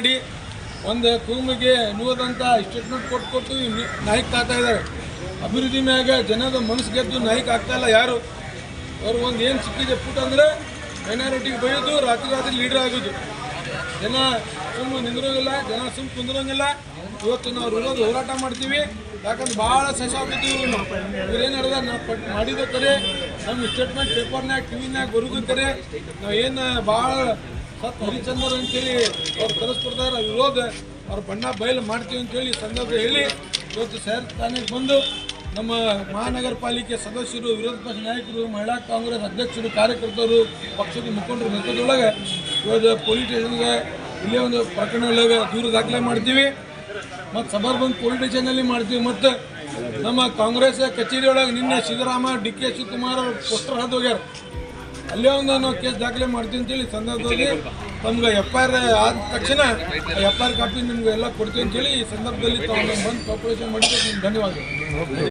ಮಾಡಿ ಒಂದು ಕುಟುಂಬಕ್ಕೆ ನುವುದಂತ ಸ್ಟೇಟ್ಮೆಂಟ್ ಕೊಟ್ಟು ಕೊಟ್ಟು ನಾಯಕ್ ಆಗ್ತಾ ಇದ್ದಾರೆ. ಅಭಿವೃದ್ಧಿ ಮ್ಯಾಗ ಜನದ ಮನಸ್ಸು ಗೆದ್ದು ನಾಯಕ ಆಗ್ತಾ ಇಲ್ಲ ಯಾರು? ಅವ್ರು ಒಂದು ಏನು ಸಿಕ್ಕಿದೆ ಪುಟ ಅಂದರೆ ಮೈನಾರಿಟಿಗೆ ಬೈಯೋದು, ರಾತ್ರಿ ರಾತ್ರಿ ಲೀಡರ್ ಆಗೋದು. ಜನ ಸುಮ್ಮ ನಿಂದಿರೋಂಗಿಲ್ಲ ಜನ ಸುಮ್ಮ ಕುಂದಿರೋಂಗಿಲ್ಲ. ಇವತ್ತು ನಾವು ವಿರೋಧ ಹೋರಾಟ ಮಾಡ್ತೀವಿ. ಯಾಕಂದ್ರೆ ಭಾಳ ಸಸ ಇವ್ರು. ನಾವು ಇವ್ರೇನು ಹೇಳಿದ ನಾವು ಮಾಡಿದ ಕರೆ ನಮ್ಮ ಸ್ಟೇಟ್ಮೆಂಟ್ ಪೇಪರ್ನಾಗ ಟಿವಿನಾಗ ಗುರುಗುತ್ತಾರೆ ನಾವು ಏನು ಭಾಳ ಸತ್ ಹರಿಚಂದ್ರ ಅಂತೇಳಿ ಅವ್ರು ತರಿಸ್ಕೊಡ್ತಾರೆ ವಿರೋಧ, ಅವ್ರ ಬಣ್ಣ ಬಯಲು ಮಾಡ್ತೀವಿ ಅಂತೇಳಿ ಸಂದರ್ಭ ಹೇಳಿ, ಇವತ್ತು ಸೇರ್ ಸ್ಥಾನಕ್ಕೆ ಬಂದು ನಮ್ಮ ಮಹಾನಗರ ಪಾಲಿಕೆ ಸದಸ್ಯರು, ವಿರೋಧ ಪಕ್ಷ ನಾಯಕರು, ಮಹಿಳಾ ಕಾಂಗ್ರೆಸ್ ಅಧ್ಯಕ್ಷರು, ಕಾರ್ಯಕರ್ತರು, ಪಕ್ಷದ ಮುಖಂಡರು ನೇತೃತ್ವದೊಳಗೆ ಇವತ್ತು ಪೊಲೀಸ್ ಸ್ಟೇಷನ್ಗೆ ಇಲ್ಲೇ ಒಂದು ಪ್ರಕರಣ ಒಳಗೆ ದೂರು ದಾಖಲೆ ಮಾಡ್ತೀವಿ. ಮತ್ತು ಸಬರ್ಬನ್ ಪೊಲೀಸ್ ಸ್ಟೇಷನಲ್ಲಿ ಮಾಡ್ತೀವಿ. ಮತ್ತು ನಮ್ಮ ಕಾಂಗ್ರೆಸ್ ಕಚೇರಿಯೊಳಗೆ ನಿನ್ನೆ ಸಿದ್ದರಾಮ ಡಿ ಕೆ ಶಿವಕುಮಾರ್ ಅವರು ಪೋಸ್ಟರ್ ಹೋಗ್ಯಾರ. ಅಲ್ಲೇ ಒಂದು ನಾವು ಕೇಸ್ ದಾಖಲೆ ಮಾಡ್ತೀನಿ ಅಂತೇಳಿ ಸಂದರ್ಭದಲ್ಲಿ ನಮ್ಗೆ ಎಫ್ ಐ ಆರ್ ಆದ ತಕ್ಷಣ ಎಫ್ ಐ ಆರ್ ಕಾಪಿ ನಿಮ್ಗೆ ಎಲ್ಲ ಕೊಡ್ತೀವಿ ಅಂತೇಳಿ ಈ ಸಂದರ್ಭದಲ್ಲಿ ತಾವು ಬಂದು ಕಾಪರೇಷನ್ ಮಾಡಿದ್ರೆ ನಿಮ್ಗೆ ಧನ್ಯವಾದ